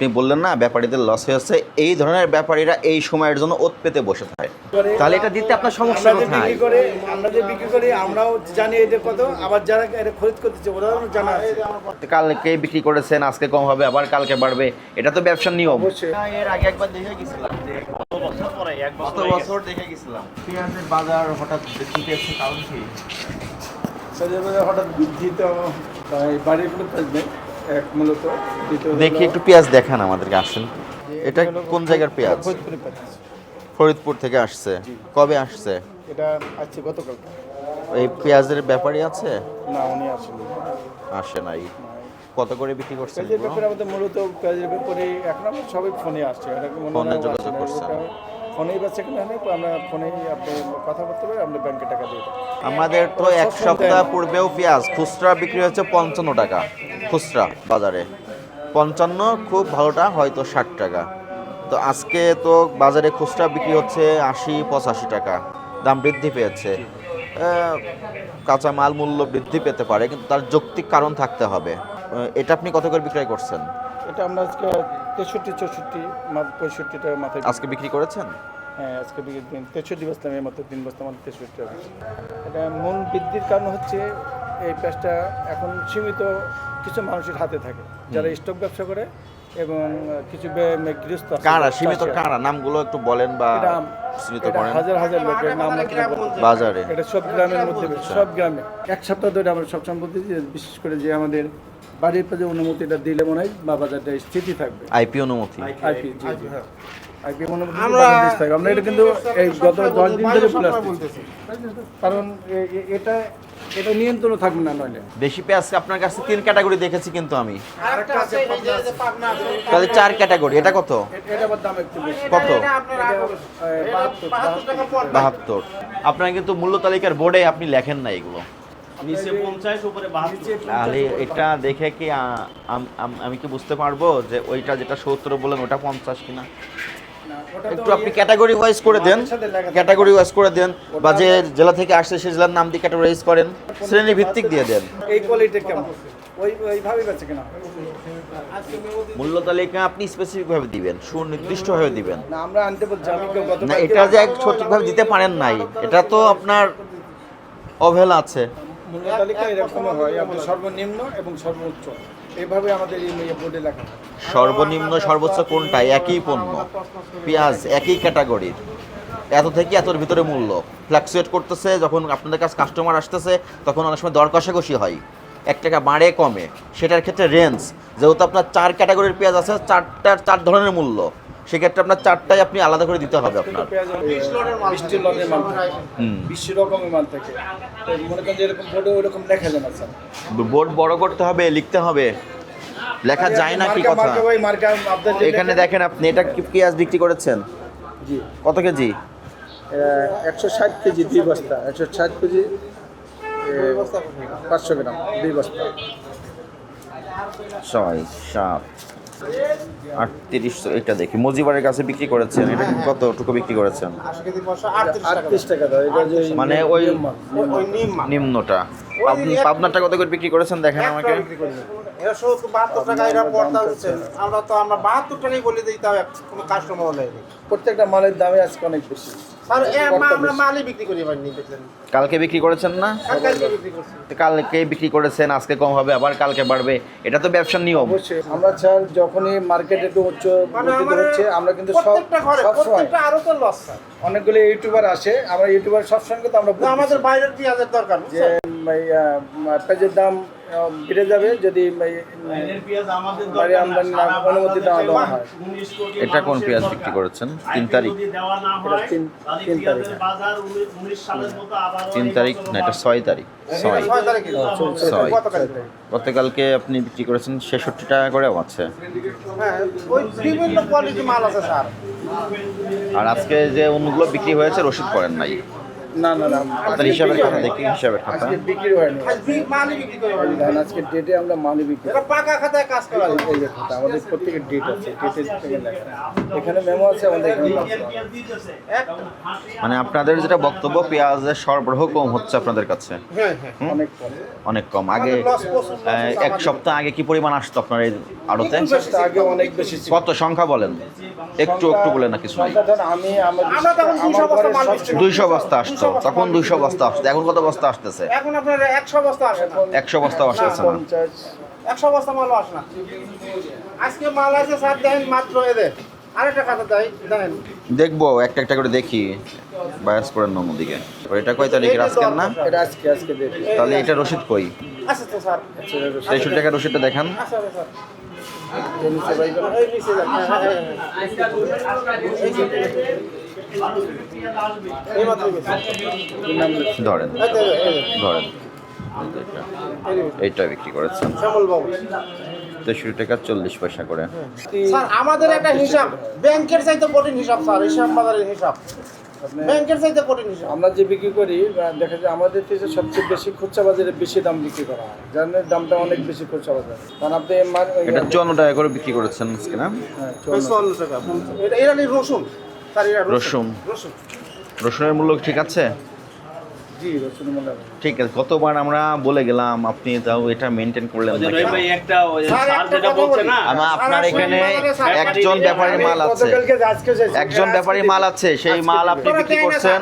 আপনি বললেন না ব্যাপারীদের লস হয়েছে। এই ধরনের ব্যাপারীরা এই সময়ের জন্য ওত পেতে বসে থাকে। তাহলে এটা দিতে আপনার সমস্যা কোথায়? বিক্রি করে আমরা যে বিক্রি করি আমরাও জানি এটা কত আবার যারা এটা খরিদ করতেছে ওরাও জানা আছে। কালকে বিক্রি করেছেন আজকে কম হবে আবার কালকে বাড়বে। এটা তো ব্যবসার নিয়ম। অবশ্যই। এর আগে একবার দেখে গেছিলাম যে গত বছর দেখে গেছিলাম। পেঁয়াজের বাজার হঠাৎ বৃদ্ধি পেয়েছে কারণ কি? সৌদি হঠাৎ বৃদ্ধি তো এই বাড়ির কোনো কাজ নেই এক মূলত দেখি একটু পেঁয়াজ দেখান আমাদেরকে আসেন। এটা কোন জায়গার পেঁয়াজ? ফরিদপুর থেকে আসছে। কবে আসছে? এটা আছে গতকাল এই পেঁয়াজের ব্যাপারই আছে? না উনি আসেনি আসে নাই। কত করে বিক্রি করছেন পেঁয়াজের ব্যাপারে আমাদের মূলত পেঁয়াজের ব্যাপারে এখন আমরা সবাই ফোনে আসছে। এটা ফোনে যোগাযোগ। ওটা ফোনেই কিনা নেই আমরা ফোনেই আপনি কথা বলতে পারি আপনি ব্যাংকে টাকা দিয়ে আমাদের তো এক সপ্তাহ পূর্বেও পেঁয়াজ খুচরা বিক্রি হচ্ছে পঞ্চান্ন টাকা। খুচরা বাজারে। পঞ্চান্ন খুব ভালোটা হয়তো ষাট টাকা। তো আজকে তো বাজারে খুচরা বিক্রি হচ্ছে আশি পঁচাশি টাকা। দাম বৃদ্ধি পেয়েছে। আহ, কাঁচা মাল মূল্য বৃদ্ধি পেতে পারে কিন্তু তার যৌক্তিক কারণ থাকতে হবে। এটা আপনি কত করে বিক্রয় করছেন? এটা আমরা আজকে তেষট্টি চৌষট্টি পঁয়ষট্টি টাকা মাথায় আজকে বিক্রি করেছেন? হ্যাঁ আজকে বিক্রি দিন তেষট্টি বস্তা এর মতো তিন বস্তা মাত্র তেষট্টি টাকা এটা মূল বৃদ্ধির কারণ হচ্ছে এই পেঁয়াজটা এখন সীমিত কিছু মানুষের হাতে থাকে যারা স্টক ব্যবসা করে এবং কিছু গৃহস্থ কারা? সীমিত কারা? নামগুলো একটু বলেন বা এটা সীমিত করেন। হাজার হাজার লোকের নাম বাজারে এটা সব গ্রামের মধ্যে সব গ্রামে। এক সপ্তাহ ধরে আমরা সবসময় বলতে যে বিশেষ করে যে আমাদের বাড়ির পাশে অনুমতিটা দিলে মনে হয় বা বাজারটা স্থিতি থাকবে। আইপি অনুমতি। আইপি জি জি। আইপি অনুমতি আমরা আমরা এটা কিন্তু এই গত দশ দিন ধরে কারণ এটা এটা নিয়ন্ত্রণ থাকবে না নইলে। দেশি পেঁয়াজ আপনার কাছে তিন ক্যাটাগরি দেখেছি কিন্তু আমি। তাহলে চার ক্যাটাগরি এটা কত? এ- এটা আবার দাম একটু বেশি। কত? বাহাত্তর, আপনার কিন্তু মূল্য তালিকার বোর্ডে আপনি লেখেন না এগুলো। তাহলে এটা দেখে কি আম- কি বুঝতে পারব যে ওইটা যেটা সত্তর বলেন ওটা পঞ্চাশ কিনা? একটু আপনি ক্যাটাগরি ওয়াইজ করে দেন। ক্যাটাগরি ওয়াইজ করে দেন বা যে জেলা থেকে আসছে সেই জেলার নাম দিয়ে ক্যাটাগরাইজ করেন শ্রেণি ভিত্তিক দিয়ে দেন। এই কোয়ালিটি কেমন? মূল্য তালিকা আপনি স্পেসিফিক ভাবে দিবেন সুনির্দিষ্ট সুনির্দিষ্টভাবে দিবেন। না এটা যে এক সঠিকভাবে দিতে পারেন নাই এটা তো আপনার অবহেলা আছে। মূল্য তালিকা এরকম হয় সর্বনিম্ন এবং সর্বোচ্চ। এইভাবে আমাদের এই বোর্ডে লেখা সর্বনিম্ন সর্বোচ্চ কোনটা একই পণ্য। পেঁয়াজ একই ক্যাটাগরির। এত থেকে এতর ভিতরে মূল্য। ফ্ল্যাকচুয়েট করতেছে যখন আপনাদের কাছে কাস্টমার আসতেছে তখন অনেক সময় দর কষাকষি হয়। এক টাকা বাড়ে কমে। সেটার ক্ষেত্রে রেঞ্জ যেহেতু আপনার চার ক্যাটাগরির পেঁয়াজ আছে চারটার চার ধরনের মূল্য। সেক্ষেত্রে আপনার চারটাই আপনি আলাদা করে দিতে হবে আপনার। বোর্ড বড় করতে হবে লিখতে হবে। লেখা যায় না কি কথা? এখানে দেখেন আপনি এটা কি পেঁয়াজ বিক্রি করেছেন? জি। কত কেজি? একশো ষাট কেজি দুই বস্তা। একশো ষাট কেজি পাঁচশো গ্রাম দুই বস্তা। ছয় সাত আটত্রিশ এটা দেখি। মজিবারের কাছে বিক্রি করেছেন এটা কতটুকু বিক্রি করেছেন? আটত্রিশ টাকা মানে ওই। নিম্নটা। পাবন- পাবনারটা কত করে বিক্রি করেছেন দেখেন আমাকে। এরা সত্তর বাহাত্তর টাকা এরা হচ্ছে আমরা তো আমরা বাহাত্তর টাকাই বলে দিই তাও কোনো কাস্টমার হলে। প্রত্যেকটা মালের দামে আজকে অনেক বেশি। স্যার আমরা মালই বিক্রি করি এবার কালকে বিক্রি করেছেন না? কালকে বিক্রি করছি। কালকে বিক্রি করেছেন আজকে কম হবে আবার কালকে বাড়বে। এটা তো ব্যবসার নিয়ম। অবশ্যই আমরা স্যার যখনই মার্কেটে একটু উচ্চ মানে হচ্ছে আমরা কিন্তু সব প্রত্যেকটা ঘরে সব সময়। প্রত্যেকটা আরও তো লস অনেকগুলো ইউটিউবার আসে আমরা ইউটিউবার সবসময় কিন্তু আমরা তো বলতেছি। আমাদের বাইরের পেঁয়াজের দরকার যে পেঁয়াজের দাম বেড়ে যাবে যদি বাইরে আমদানি না অনুমতি দেওয়া দেওয়া হয়। এটা কোন পেঁয়াজ বিক্রি করেছেন? তিন তারিখ। তিন- তিন পেঁয়াজের তারিখে। তিন তারিখ না এটা ছয় তারিখ। ছয়। ছয় গতকালকে। আপনি বিক্রি করেছেন ছেষট্টি টাকা করেও আছে। হ্যাঁ ওই বিভিন্ন কোয়ালিটি মাল আছে স্যার। আর আজকে যে অন্যগুলো বিক্রি হয়েছে রসিদ করেন নাই। না না না। আপনার হিসাবের খাতা দেখি হিসাবের খাতা। আজকে বিক্রি হয়নি। আজ বি- মালই বিক্রি করে আজকে ডেটে আমরা মানি বিক্রি এটা পাকা খাতায় কাজ করা। এই যে খাতা আমাদের প্রত্যেকের ডেট আছে ডেটের থেকে লেখা এখানে মেমো আছে আমাদের এখানে মানে আপনাদের যেটা বক্তব্য পেঁয়াজের সরবরাহ কম হচ্ছে আপনাদের কাছে? হ্যাঁ হ্যাঁ। অনেক কম। অনেক কম। আগে এক সপ্তাহ আগে কি পরিমাণ আসতো আপনার এই আড়তে? আগে অনেক বেশি কত সংখ্যা বলেন? একটু একটু বলেন না কিছু সংখ্যা আমি আমার। দুইশো বস্তা আসতো। তখন দুইশো বস্তা আসতো এখন কত বস্তা আসতেছে? এখন আপনার একশো বস্তা আসে না। একশো বস্তা আসতেছে না। একশো বস্তা মালও আসে না। আজকে মাল আছে স্যার দেখেন মাত্র এদের আরেকটা খাতা দেয় দেখেন দেখব একটা একটা করে দেখি। বায়াস করেন অন্যদিকে এটা কয় তারিখের আজকের না? এটা আজকে আজকে দেখি তাহলে এটা রসিদ কই? আছে তো স্যার। তেইশশো টাকার রসিদটা দেখান। আছে আছে স্যার। ধরেন। ধরেন। এইটা বিক্রি করেছেন। তেষট্টি টাকা চল্লিশ পয়সা করে। স্যার, আমাদের একটা হিসাব। ব্যাংকের চাইতে কঠিন হিসাব, স্যার হিসাব বাজারের হিসাব। ব্যাংকের চাইতে কঠিন আমরা যে বিক্রি করি দেখা যায় আমাদের দেশে সবচেয়ে বেশি খুচরা বাজারে বেশি দাম বিক্রি করা হয় যার দামটা অনেক বেশি খুচরা বাজারে। কারণ আপনি এটা চুয়ান্ন টাকা করে বিক্রি করেছেন আজকে না? হ্যাঁ, চুয়ান্ন। চুয়ান্ন টাকা। এটা এটা রসুন। রসুন। রসুন। রসুনের মূল্য ঠিক আছে? জি ঠিক আছে কতবার আমরা বলে গেলাম আপনি তাও এটা মেনটেন করলেন ভাই একটা যেটা বলছে না? আপনার এখানে একজন ব্যাপারী ব্যাপারীর মাল আছে। একজন আজকে ব্যাপারীর মাল আছে সেই মাল আপনি বিক্রি করছেন।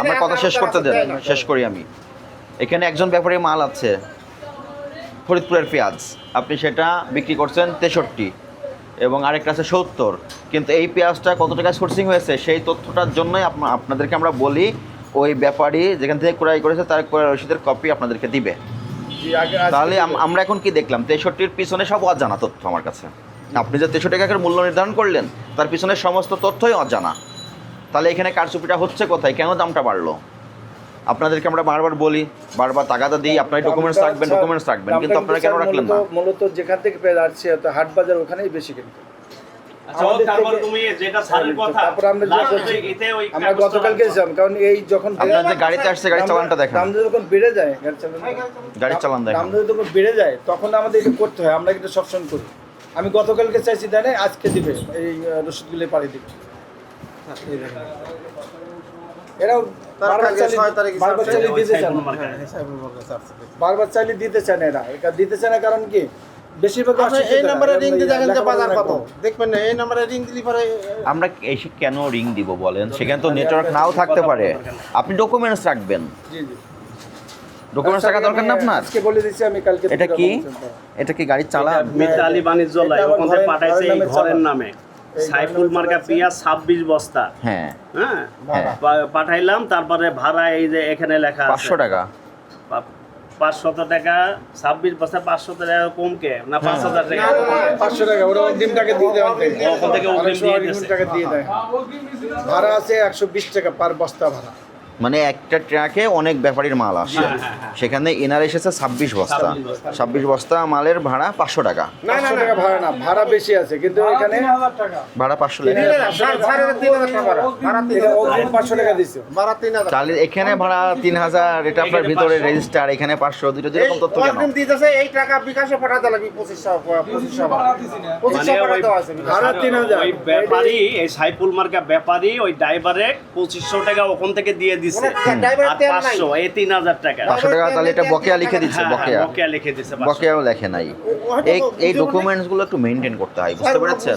আমার কথা শেষ করতে দেন শেষ করি আমি। এখানে একজন ব্যাপারীর মাল আছে ফরিদপুরের পেঁয়াজ। আপনি সেটা বিক্রি করছেন তেষট্টি এবং আরেকটা আছে সত্তর। কিন্তু এই পেঁয়াজটা কত টাকা সোর্সিং হয়েছে সেই তথ্যটার জন্যই আপনা- আপনাদেরকে আমরা বলি ওই ব্যাপারী যেখান থেকে ক্রয় করেছে তার ক্রয় রসিদের কপি আপনাদেরকে দিবে। তাহলে আমরা এখন কি দেখলাম? তেষট্টির পিছনে সব অজানা তথ্য আমার কাছে। আপনি যে তেষট্টি টাকার মূল্য নির্ধারণ করলেন তার পিছনে সমস্ত তথ্যই অজানা। তাহলে এখানে কারচুপিটা হচ্ছে কোথায়? কেন দামটা বাড়লো? আপনাদেরকে আমরা বারবার বলি বারবার তাগাদা দিই আপনার ডকুমেন্টস রাখবেন ডকুমেন্টস রাখবেন কিন্তু আপনারা কেন রাখলেন না? মূলত- মূলত যেখান থেকে পেয়ে যাচ্ছে হাট বাজার ওখানেই বেশি কিন্তু। আমরা যে last করছি, week এতে ওই আমরা কাগজটা গতকালকে ছিলাম কারণ এই যখন যে গাড়িতে আসছে গাড়ি চালানটা দেখেন। দাম যখন বেড়ে যায় গাড়ি চালান গাড়ি চালান। দেখেন। দাম যখন বেড়ে যায় তখন আমাদের এটা করতে হয় আমরা কিন্তু সবসময় করি। আমি গতকালকে চাইছি দেয় নাই, আজকে দিবে এই রসিদগুলো পাড়ি দিবে এরাও বারবার। চালিয়ে দিতে চান দিতে চান এরা। এটা দিতে চায় না কারণ কি? বেশিরভাগ এই। নাম্বারে রিং দিয়ে দেখেন যে বাজার কত। দেখবেন না এই নাম্বারে রিং দিলে পরে আমরা এসে কেন রিং দিব বলেন? সেখানে তো নেটওয়ার্ক নাও থাকতে পারে। আপনি ডকুমেন্টস রাখবেন। জি জি। ডকুমেন্টস রাখা দরকার না আপনার? আজকে বলে দিচ্ছি আমি কালকে এটা কি? এটা কি গাড়ি চালান মিতালি বাণিজ্যালয় ওখান পাঠাইছে এই ঘরের নামে। সাইফুল মার্কা পিঁয়াজ ছাব্বিশ বস্তা। হ্যাঁ। হ্যাঁ। হ্যাঁ। পাঠাইলাম তারপরে ভাড়া এই যে এখানে লেখা আছে। পাঁচশো টাকা। পাঁচশত টাকা ছাব্বিশ বস্তা পাঁচশো টাকা কমকে না পাঁচ হাজার টাকা? পাঁচশো টাকা ওরা অগ্রিমটাকে দিয়ে দেওয়া থেকে অগ্রিম টাকা দিয়ে। দেয়। ভাড়া আছে একশো বিশ টাকা পার বস্তা ভাড়া। মানে একটা ট্রাকে অনেক ব্যাপারীর মাল আসে। সেখানে এনার এসেছে ছাব্বিশ বস্তা। ছাব্বিশ বস্তা। মালের ভাড়া পাঁচশো টাকা। ভাড়া না ভাড়া বেশি আছে কিন্তু এখানে ভাড়া পাঁচশো টাকা। তাহলে এখানে ভাড়া তিন হাজার এটা আপনার ভিতরে রেজিস্টার এখানে পাঁচশো দুটো যেরকম তথ্য দিতেছে, এই টাকা বিকাশে পাঠাতে লাগবে পঁচিশশো ব্যাপারী এই সাইফুল মার্কা ব্যাপারী ওই ড্রাইভারে পঁচিশশো টাকা ওখান থেকে দিয়ে দিছে। মানে আর তেল নাই। পাঁচশো এই তিন হাজার টাকা। পাঁচশো টাকা তাহলে এটা বকেয়া লিখে দিচ্ছে হ্যাঁ, বকেয়া। হ্যাঁ, বকেয়া লিখে দিছে পাঁচশো। বকেয়াও লেখে নাই। এই এই বুঝে ডকুমেন্টসগুলো একটু মেনটেন করতে হয় বুঝতে পেরেছেন?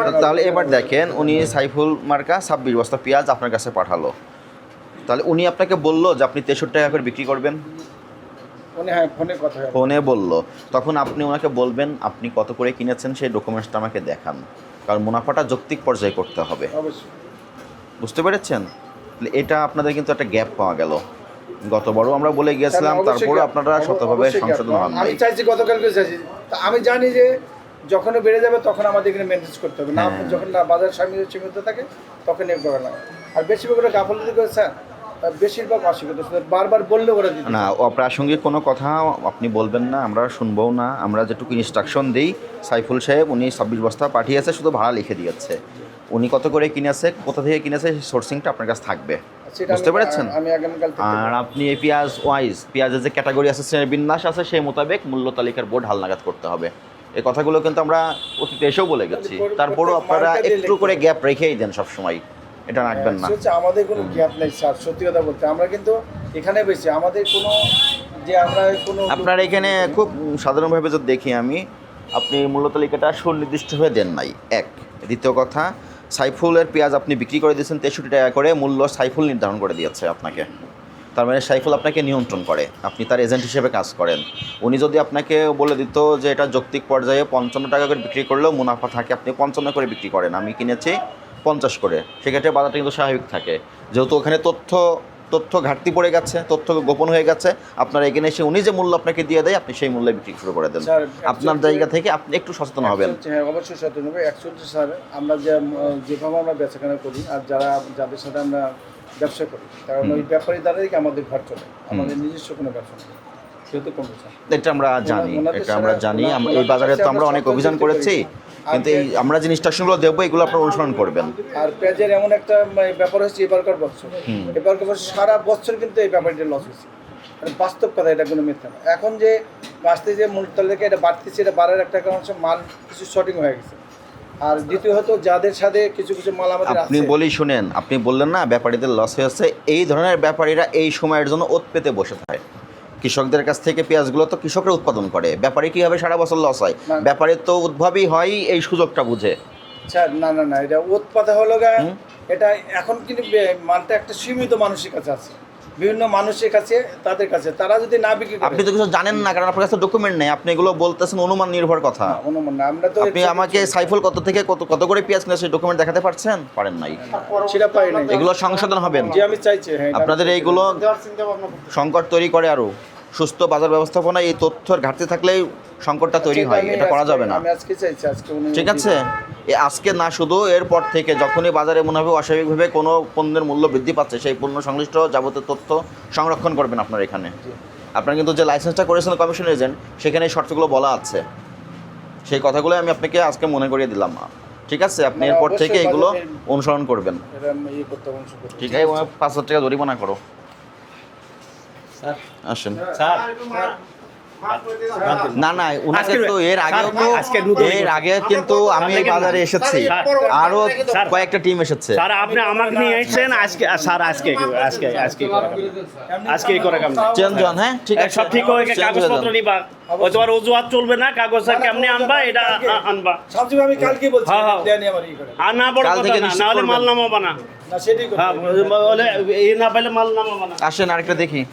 মানে তাহলে এবার দেখেন উনি সাইফুল মার্কা ছাব্বিশ বস্তা পেঁয়াজ আপনার কাছে পাঠালো। তাহলে উনি আপনাকে বলল যে আপনি তেষট্টি টাকা করে বিক্রি করবেন? ফোনে হ্যাঁ ফোনে কথা হয়। ফোনে বলল। তখন আপনি ওনাকে বলবেন আপনি কত করে কিনেছেন সেই ডকুমেন্টসটা আমাকে দেখান। কারণ মুনাফাটা যৌক্তিক পর্যায়ে করতে হবে। বুঝতে পেরেছেন? এটা আপনাদের কিন্তু একটা গ্যাপ পাওয়া গেল। বড় আমরা বলে গিয়েছিলাম তারপরে আপনারা শতভাবে সংশোধন হন আমি চাইছি গতকালকে চাইছি। তা আমি জানি যে যখন বেড়ে যাবে তখন আমাদের এখানে মেনটেন করতে হবে। না হ্যাঁ। যখন না বাজার স্বামী সীমিত থাকে তখন লাগে আর বেশি করে গাফলতি করে স্যার বেশিরভাগ অস্বীকৃত বারবার বললে ওরা না অপ্রাসঙ্গিক কোনো কথা আপনি বলবেন না আমরা শুনবও না। আমরা যেটুকু ইনস্ট্রাকশন দিই সাইফুল সাহেব উনি ছাব্বিশ বস্তা পাঠিয়েছে শুধু ভাড়া লিখে দিয়েছে। উনি কত করে কিনেছে কোথা থেকে কিনেছে সেই সোর্সিংটা আপনার কাছে থাকবে। বুঝতে পেরেছেন? আর আপনি এই পেঁয়াজ ওয়াইজ পেঁয়াজের যে ক্যাটাগরি আছে শ্রেণির বিন্যাস আছে সেই মোতাবেক মূল্য তালিকার বোর্ড হালনাগাদ করতে হবে। এই কথাগুলো কিন্তু আমরা অতীতে এসেও বলে গেছি। তারপরও আপনারা একটু করে গ্যাপ রেখেই দেন সবসময়। এটা রাখবেন না। হচ্ছে আমাদের কোনো গ্যাপ নেই স্যার সত্যি কথা বলতে। আমরা কিন্তু এখানে বেশি আমাদের কোনো যে আমরা কোনো আপনার এখানে খুব সাধারণভাবে যদি দেখি আমি আপনি মূল্য তালিকাটা সুনির্দিষ্টভাবে দেন নাই। এক দ্বিতীয় কথা সাইফুলের পেঁয়াজ আপনি বিক্রি করে দিয়েছেন তেষট্টি টাকা করে মূল্য সাইফুল নির্ধারণ করে দিয়েছে আপনাকে। তার মানে সাইফুল আপনাকে নিয়ন্ত্রণ করে আপনি তার এজেন্ট হিসেবে কাজ করেন। উনি যদি আপনাকে বলে দিত যে এটা যৌক্তিক পর্যায়ে পঞ্চান্ন টাকা করে বিক্রি করলেও মুনাফা থাকে আপনি পঞ্চান্ন করে বিক্রি করেন। আমি কিনেছি পঞ্চাশ করে সেক্ষেত্রে বাজারটা কিন্তু স্বাভাবিক থাকে। যেহেতু ওখানে তথ্য তথ্য ঘাটতি পড়ে গেছে তথ্য গোপন হয়ে গেছে আপনার এখানে এসে উনি যে মূল্য আপনাকে দিয়ে দেয় আপনি সেই মূল্যে বিক্রি শুরু করে দেন। আপনার জায়গা থেকে আপনি একটু সচেতন হবেন। হ্যাঁ অবশ্যই সচেতন হবে। অ্যাকচুয়ালি স্যার আমরা যে যেভাবে আমরা বেচাকেনা করি আর যারা যাদের সাথে আমরা ব্যবসা করি কারণ ওই ব্যাপারী দ্বারাই আমাদের ঘর চলে। আমাদের নিজস্ব কোনো ব্যবসা নেই। এটা আমরা জানি এটা আমরা জানি। এই বাজারে তো আমরা অনেক অভিযান করেছি কিন্তু এই আমরা যে ইনস্ট্রাকশনগুলো দেবো এগুলো আপনারা অনুসরণ করবেন। আর পেঁয়াজের এমন একটা ব্যাপার হচ্ছে এবারকার বছর। এবারকার বছর সারা বছর কিন্তু এই ব্যাপারটা লস হয়েছে। মানে বাস্তব কথা এটা কোনো মিথ্যা না এখন যে আসতে যে মূল তালিকা এটা বাড়তেছে এটা বাড়ার একটা কারণ হচ্ছে মাল কিছু শর্টিং হয়ে গেছে। আর দ্বিতীয়ত যাদের সাথে কিছু কিছু মাল আমাদের আপনি বলেই শুনেন আপনি বললেন না ব্যাপারীদের লস হয়েছে। এই ধরনের ব্যাপারীরা এই সময়ের জন্য ওত পেতে বসে থাকে। কৃষকদের কাছ থেকে পেঁয়াজগুলো তো কৃষকরা উৎপাদন করে। ব্যাপারে কীভাবে সারা বছর লস হয়? ব্যাপারে তো উদ্ভাবই হয় এই সুযোগটা বুঝে। স্যার না না না এটা উৎপাদন হলো এটা এখন কিন্তু মালটা একটা সীমিত মানুষের কাছে আছে। বিভিন্ন মানুষের কাছে তাদের কাছে। তারা যদি না বিক্রি আপনি তো কিছু জানেন না কারণ আপনার কাছে ডকুমেন্ট নেই। আপনি এগুলো বলতেছেন অনুমান নির্ভর কথা। অনুমান না। আমরা তো আপনি আমাকে সাইফুল কত থেকে কত কত করে পেঁয়াজ কিনে সেই ডকুমেন্ট দেখাতে পারছেন? পারেন নাই। সেটা পাই নাই। এগুলো সংশোধন হবে। যে আমি চাইছি হ্যাঁ আপনাদের এইগুলো। সংকট তৈরি করে আরও। সুস্থ বাজার ব্যবস্থাপনা এই তথ্যের ঘাটতি থাকলেই সংকটটা তৈরি হয় এটা করা যাবে না। ঠিক আছে? এ আজকে না শুধু এরপর থেকে যখনই বাজারে মনে হবে অস্বাভাবিকভাবে কোনো পণ্যের মূল্য বৃদ্ধি পাচ্ছে সেই পণ্য সংশ্লিষ্ট যাবতীয় তথ্য সংরক্ষণ করবেন আপনার এখানে। আপনার কিন্তু যে লাইসেন্সটা করেছেন কমিশন এজেন্ট সেখানে এই শর্তগুলো বলা আছে। সেই কথাগুলো আমি আপনাকে আজকে মনে করিয়ে দিলাম। ঠিক আছে? আপনি মানে এরপর থেকে এগুলো অনুসরণ করবেন। এটা আমি ইয়ে ঠিক আছে? পাঁচ হাজার টাকা জরিমানা করো। আসেন। স্যার। না না উনাকে তো এর আগেও তো এর আগে কিন্তু আমি এই বাজারে এসেছি। আরও কয়েকটা টিম এসেছে। স্যার আপনি আমাকে নিয়ে এসেছেন আজকে স্যার আজকে আজকে আজকে আজকে এই করে কাম। চেঞ্জ হন হ্যাঁ ঠিক আছে। সব ঠিক হয়ে গেছে কাগজপত্র নিবা। ও তোমার অজুহাত চলবে না কাগজ কেমনি আনবা এটা আনবা। সবচেয়ে আমি কালকে বলছি হ্যাঁ, হ্যাঁ। আর না বড় কথা না নাহলে মাল নামাবা না। না সেটাই করতে হ্যাঁ বলে এই না পাইলে মাল নামাবা না। আসেন আরেকটা দেখি।